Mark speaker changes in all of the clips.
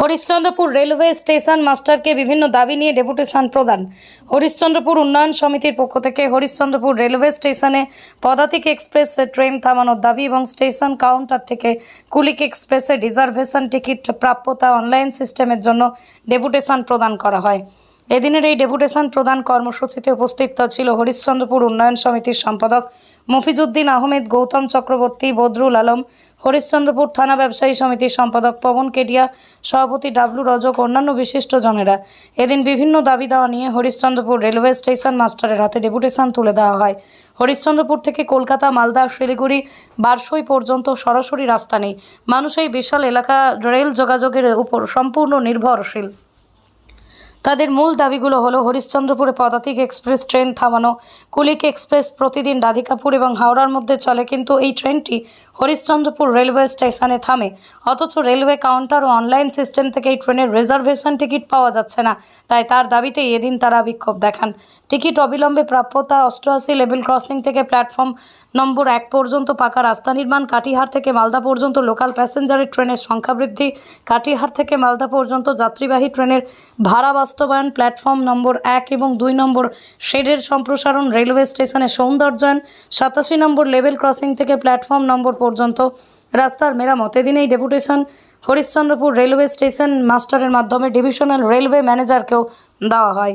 Speaker 1: Harishchandrapur railway station মাস্টারকে বিভিন্ন দাবি নিয়ে ডেপুটেশন প্রদান। হরিশ্চন্দ্রপুর উন্নয়ন সমিতির পক্ষ থেকে হরিশ্চন্দ্রপুর রেলওয়ে স্টেশনে পদাতিক এক্সপ্রেস ট্রেন থামানোর দাবি এবং স্টেশন কাউন্টার থেকে কুলিক এক্সপ্রেসের রিজার্ভেশন টিকিট প্রাপ্যতা অনলাইন সিস্টেমের জন্য ডেপুটেশন প্রদান করা হয়। এদিনের এই ডেপুটেশন প্রদান কর্মসূচিতে উপস্থিত ছিল হরিশ্চন্দ্রপুর উন্নয়ন সমিতির সম্পাদক মফিজউদ্দিন আহমেদ, গৌতম চক্রবর্তী, বদরুল আলম হরিশ্চন্দ্রপুর থানা ব্যবসায়ী সমিতির সম্পাদক পবন কেডিয়া, সভাপতি ডাবলু রজক, অন্যান্য বিশিষ্টজনেরা এদিন বিভিন্ন দাবি দেওয়া নিয়ে হরিশ্চন্দ্রপুর রেলওয়ে স্টেশন মাস্টারের হাতে ডেপুটেশন তুলে দেওয়া হয়। হরিশ্চন্দ্রপুর থেকে কলকাতা, মালদা, শিলিগুড়ি, বারসই পর্যন্ত সরাসরি রাস্তা নেই। মানুষ এই বিশাল এলাকা রেল যোগাযোগের উপর সম্পূর্ণ নির্ভরশীল। তাদের মূল দাবিগুলো হলো হরিশ্চন্দ্রপুরে পদাতিক এক্সপ্রেস ট্রেন থামানো, কুলিক এক্সপ্রেস প্রতিদিন রাধিকাপুর এবং হাওড়ার মধ্যে চলে, কিন্তু এই ট্রেনটি হরিশ্চন্দ্রপুর রেলওয়ে স্টেশনে থামে। অথচ রেলওয়ে কাউন্টার ও অনলাইন সিস্টেম থেকে এই ট্রেনের রিজার্ভেশন টিকিট পাওয়া যাচ্ছে না। তাই তার দাবিতে এদিন তারা বিক্ষোভ দেখান। টিকিট অবিলম্বে প্রাপ্যতা অষ্টআশি লেভেল ক্রসিং থেকে প্ল্যাটফর্ম নম্বর এক পর্যন্ত পাকা রাস্তা নির্মাণ, কাটিহার থেকে মালদা পর্যন্ত লোকাল প্যাসেঞ্জারের ট্রেনের সংখ্যা বৃদ্ধি, কাটিহার থেকে মালদা পর্যন্ত যাত্রীবাহী ট্রেনের ভাড়া বাস্তবায়ন, প্ল্যাটফর্ম নম্বর এক এবং দুই নম্বর শেডের সম্প্রসারণ, রেলওয়ে স্টেশনের সৌন্দর্যায়ন, সাতাশি নম্বর লেভেল ক্রসিং থেকে প্ল্যাটফর্ম নম্বর পর্যন্ত রাস্তার মেরামত। এদিন এই ডেপুটেশন হরিশ্চন্দ্রপুর রেলওয়ে স্টেশন মাস্টারের মাধ্যমে ডিভিশনাল রেলওয়ে ম্যানেজারকেও দেওয়া হয়।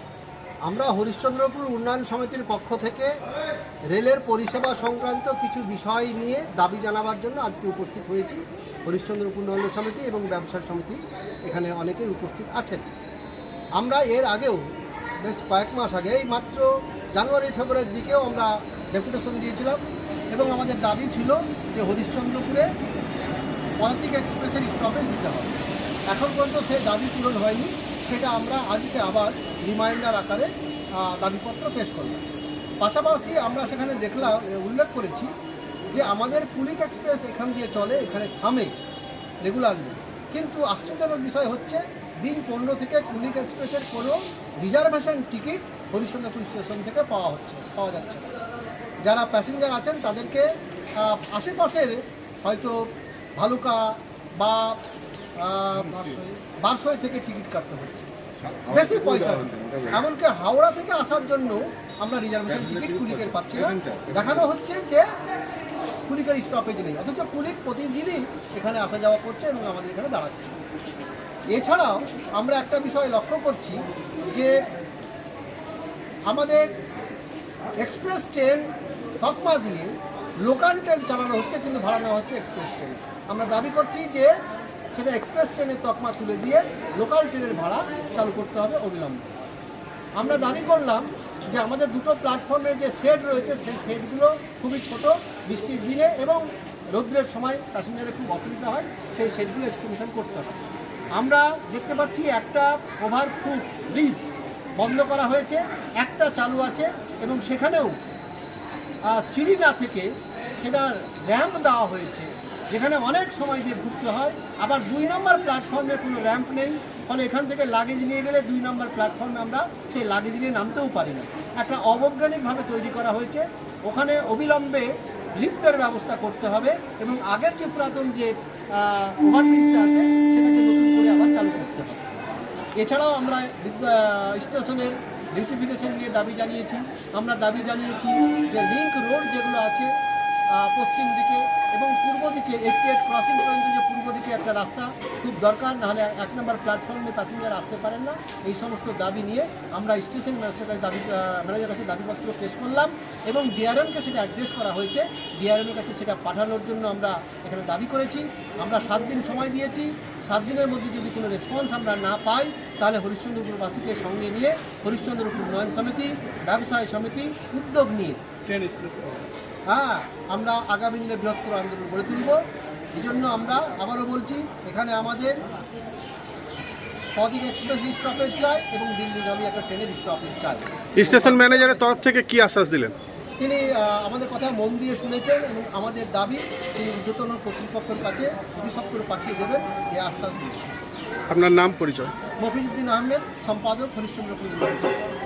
Speaker 2: আমরা হরিশ্চন্দ্রপুর উন্নয়ন সমিতির পক্ষ থেকে রেলের পরিষেবা সংক্রান্ত কিছু বিষয় নিয়ে দাবি জানাবার জন্য আজকে উপস্থিত হয়েছি। হরিশ্চন্দ্রপুর উন্নয়ন সমিতি এবং ব্যবসা সমিতি এখানে অনেকেই উপস্থিত আছেন। আমরা এর আগেও, বেশ কয়েক মাস আগে এই মাত্র জানুয়ারি, ফেব্রুয়ারির দিকেও আমরা ডেপুটেশন দিয়েছিলাম এবং আমাদের দাবি ছিল যে হরিশ্চন্দ্রপুরে পদাতিক এক্সপ্রেসের স্টপেজ দিতে হবে। এখন পর্যন্ত সেই দাবি পূরণ হয়নি। সেটা আমরা আজকে আবার রিমাইন্ডার আকারে দাবিপত্র পেশ করলাম। পাশাপাশি আমরা সেখানে দেখলাম উল্লেখ করেছি যে আমাদের পুলিক এক্সপ্রেস এখান দিয়ে চলে, এখানে থামে রেগুলারলি। কিন্তু আশ্চর্যজনক বিষয় হচ্ছে, দিন পনেরো থেকে পুলিক এক্সপ্রেসের কোনো রিজার্ভেশন টিকিট হরিশ্চন্দ্রপুর স্টেশন থেকে পাওয়া হচ্ছে, পাওয়া যাচ্ছে যারা প্যাসেঞ্জার আছেন, তাদেরকে আশেপাশের হয়তো ভালুকা বা বারসই থেকে টিকিট কাটতে হচ্ছে। বেশি পয়সা। এমনকি হাওড়া থেকে আসার জন্য আমরা রিজার্ভেশন টিকিট কুলিকের পাচ্ছি না। দেখানো হচ্ছে যে কুলিকের স্টপেজ নেই। অথচ কুলিক প্রতিদিনই এখানে আসা যাওয়া করছে এবং আমাদের এখানে দাঁড়াচ্ছে। এছাড়াও আমরা একটা বিষয় লক্ষ্য করছি যে আমাদের এক্সপ্রেস ট্রেন তকমা দিয়ে লোকাল ট্রেন চালানো হচ্ছে কিন্তু ভাড়া নেওয়া হচ্ছে এক্সপ্রেস ট্রেন আমরা দাবি করছি যে সেটা এক্সপ্রেস ট্রেনের তকমা তুলে দিয়ে লোকাল ট্রেনের ভাড়া চালু করতে হবে অবিলম্বে। আমরা দাবি করলাম যে আমাদের দুটো প্ল্যাটফর্মে যে শেড রয়েছে, সেই শেডগুলো খুবই ছোট বৃষ্টির দিনে এবং রৌদ্রের সময় প্যাসেঞ্জারের খুব অসুবিধা হয়, সেই শেডগুলো এক্সটেনশন করতে হবে। আমরা দেখতে পাচ্ছি একটা ওভারফুট ব্রিজ বন্ধ করা হয়েছে, একটা চালু আছে এবং সেখানেও সিঁড়ি না থেকে সেটা র্যাম্প দেওয়া হয়েছে। যেখানে অনেক সময় দিয়ে ঘুরতে হয়। আবার দুই নম্বর প্ল্যাটফর্মে কোনো র্যাম্প নেই। ফলে এখান থেকে লাগেজ নিয়ে গেলে দুই নম্বর প্ল্যাটফর্মে আমরা সেই লাগেজ নিয়ে নামতেও পারি না। একটা অবৈজ্ঞানিকভাবে তৈরি করা হয়েছে। ওখানে অবিলম্বে লিফটের ব্যবস্থা করতে হবে এবং আগের যে পুরাতন যে ওভারব্রিজটা আছে, সেটাকে নতুন করে আবার চালু করতে হবে। এছাড়াও আমরা স্টেশনের বিউটিফিকেশন নিয়ে দাবি জানিয়েছি। আমরা দাবি জানিয়েছি যে লিঙ্ক রোড যেগুলো আছে পশ্চিম দিকে এবং পূর্ব দিকে এইটি এইট ক্রসিং পর্যন্ত যে পূর্ব দিকে একটা রাস্তা, খুব দরকার, নাহলে এক নম্বর প্ল্যাটফর্মে প্যাসেঞ্জার আসতে পারেন না। এই সমস্ত দাবি নিয়ে আমরা স্টেশন ম্যানেজারের কাছে দাবি ম্যানেজারের কাছে দাবিপত্র পেশ করলাম এবং ডিআরএমকে সেটা অ্যাড্রেস করা হয়েছে। ডিআরএমের কাছে সেটা পাঠানোর জন্য আমরা এখানে দাবি করেছি। আমরা সাত দিন সময় দিয়েছি। সাত দিনের মধ্যে যদি কোনো রেসপন্স আমরা না পাই, তাহলে হরিশ্চন্দ্রপুরবাসীকে সঙ্গে নিয়ে হরিশ্চন্দ্রপুর উন্নয়ন সমিতি, ব্যবসায় সমিতি, উদ্যোগ নিয়ে।
Speaker 3: ট্রেন
Speaker 2: হ্যাঁ আমরা আগামী দিনে বৃহত্তর আন্দোলন গড়ে তুলব। এই জন্য আমরা আবারও বলছি এখানে আমাদের কদিন এক্সপ্রেস স্টপেজ চাই এবং দিল্লিগামী একটা ট্রেনের স্টপেজ চাই।
Speaker 3: স্টেশন ম্যানেজারের তরফ থেকে কি আশ্বাস দিলেন?
Speaker 2: তিনি আমাদের কথা মন দিয়ে শুনেছেন এবং আমাদের দাবি তিনি ঊর্ধ্বতন কর্তৃপক্ষের কাছে অধিসত্তর পাঠিয়ে দেবেন এ আশ্বাস দিয়েছেন।
Speaker 3: আপনার নাম পরিচয়?
Speaker 2: মফিজুদ্দিন আহমেদ সম্পাদক ইউনিভার্সিটি